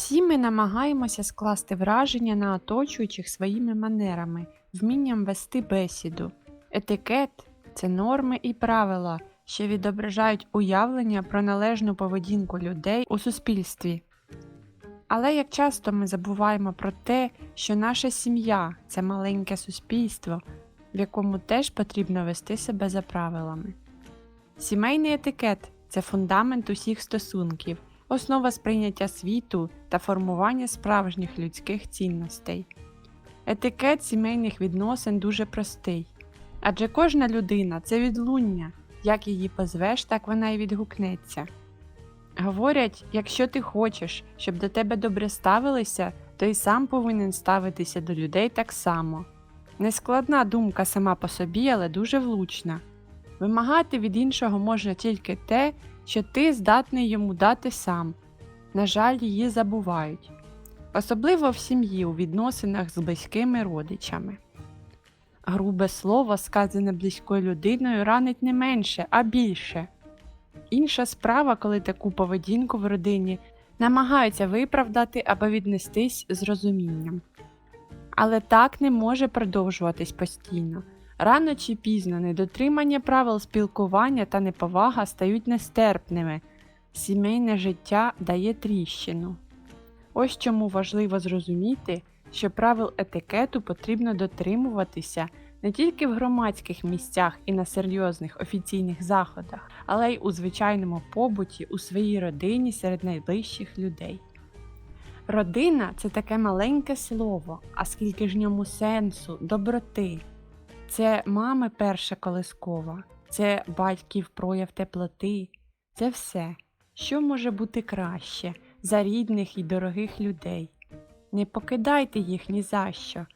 Всі ми намагаємося скласти враження на оточуючих своїми манерами, вмінням вести бесіду. Етикет це норми і правила, що відображають уявлення про належну поведінку людей у суспільстві. Але як часто ми забуваємо про те, що наша сім'я це маленьке суспільство, в якому теж потрібно вести себе за правилами. Сімейний етикет це фундамент усіх стосунків, основа сприйняття світу та формування справжніх людських цінностей. Етикет сімейних відносин дуже простий, адже кожна людина це відлуння, як її позвеш, так вона й відгукнеться. Говорять, якщо ти хочеш, щоб до тебе добре ставилися, то й сам повинен ставитися до людей так само. Нескладна думка сама по собі, але дуже влучна. Вимагати від іншого можна тільки те, що ти здатний йому дати сам. На жаль, її забувають. Особливо в сім'ї у відносинах з близькими родичами. Грубе слово, сказане близькою людиною, ранить не менше, а більше. Інша справа, коли таку поведінку в родині намагаються виправдати або віднестись з розумінням. Але так не може продовжуватись постійно. Рано чи пізно недотримання правил спілкування та неповага стають нестерпними. Сімейне життя дає тріщину. Ось чому важливо зрозуміти, що правил етикету потрібно дотримуватися не тільки в громадських місцях і на серйозних офіційних заходах, але й у звичайному побуті у своїй родині серед найближчих людей. Родина це таке маленьке слово, а скільки ж ньому сенсу, доброти. Це мами перша колискова, це батьків прояв теплоти, це все, що може бути краще за рідних і дорогих людей. Не покидайте їх ні за що,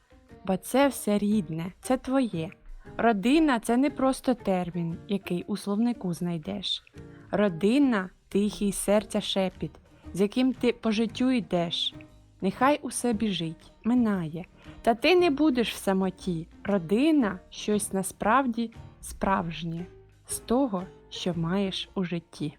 бо це все рідне, це твоє. Родина це не просто термін, який у словнику знайдеш. Родина тихий серця шепіт, з яким ти по життю йдеш. Нехай усе біжить, минає. Та ти не будеш в самоті. Родина щось насправді справжнє з того, що маєш у житті.